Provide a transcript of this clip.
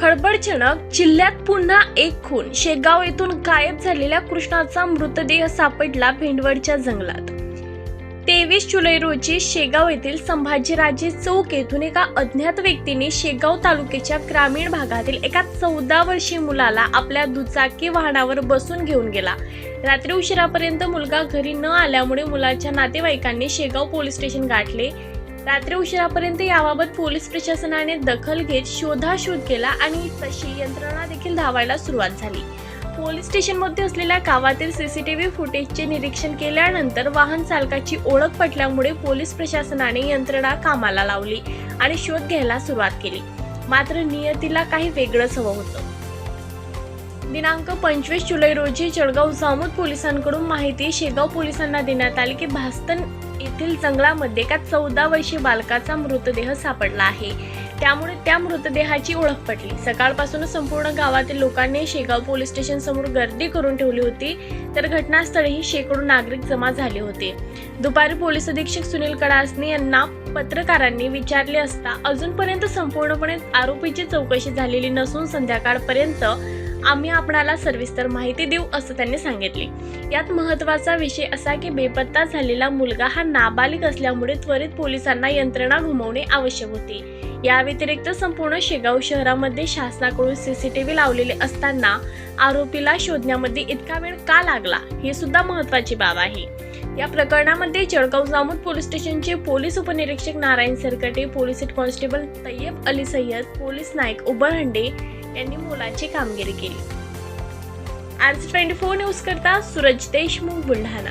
खळबळजनक जिल्ह्यात पुन्हा एक खून. शेगाव येथून गायब झालेल्या कृष्णाचा मृतदेह सापडला भेंडवडच्या जंगलात. तेवीस जुलै रोजी शेगाव येथील संभाजीराजे चौक येथून एका अज्ञात व्यक्तीने शेगाव तालुक्याच्या ग्रामीण भागातील एका चौदा वर्षीय मुलाला आपल्या दुचाकी वाहनावर बसून घेऊन गेला. रात्री उशिरापर्यंत मुलगा घरी न आल्यामुळे मुलाच्या नातेवाईकांनी शेगाव पोलीस स्टेशन गाठले. रात्री उशिरापर्यंत याबाबत पोलीस प्रशासनाने दखल घेत शोधाशोध केला आणि तशी यंत्रणा देखील धावायला सुरुवात झाली. पोलीस स्टेशनमध्ये असलेल्या गावातील सीसीटीव्ही फुटेजचे निरीक्षण केल्यानंतर वाहन चालकाची ओळख पटल्यामुळे पोलीस प्रशासनाने यंत्रणा कामाला लावली आणि शोध घ्यायला सुरुवात केली. मात्र नियतीला काही वेगळंच हवं होतं. दिनांक पंचवीस जुलै रोजी जळगाव जामोद पोलिसांकडून माहिती शेगाव पोलिसांना देण्यात आली की भास्तन येथील जंगलामध्ये एका चौदा वर्षीय बालकाचा मृतदेह सापडला आहे. त्यामुळे त्या मृतदेहाची ओळख पटली. सकाळपासूनच संपूर्ण गावातील लोकांनी शेगाव पोलीस स्टेशन समोर गर्दी करून ठेवली होती. तर घटनास्थळीही शेकडो नागरिक जमा झाले होते. दुपारी पोलीस अधीक्षक सुनील कडासने यांना पत्रकारांनी विचारले असता अजूनपर्यंत संपूर्णपणे आरोपीची चौकशी झालेली नसून संध्याकाळपर्यंत आम्ही आपणाला सविस्तर माहिती देऊ असं त्यांनी सांगितले. यात महत्त्वाचा विषय असा की बेपत्ता झालेला मुलगा हा नाबालिक असल्यामुळे त्वरित पोलिसांना यंत्रणा घुमवणे आवश्यक होते. या व्यतिरिक्त संपूर्ण शेगाव शहरामध्ये शासनाकडून सीसीटीव्ही लावलेले असताना आरोपीला शोधण्यामध्ये इतका वेळ का लागला हे सुद्धा महत्वाची बाब आहे. या प्रकरणामध्ये जळगाव जामोद पोलीस स्टेशनचे पोलीस उपनिरीक्षक Narayan Sarkate police head constable Tayyab Ali Sayyad police Naik Ubarhande यांनी मोलाची कामगिरी केली. आज ट्वेंटी फोर न्यूज करता सूरज देशमुख बुलढाणा.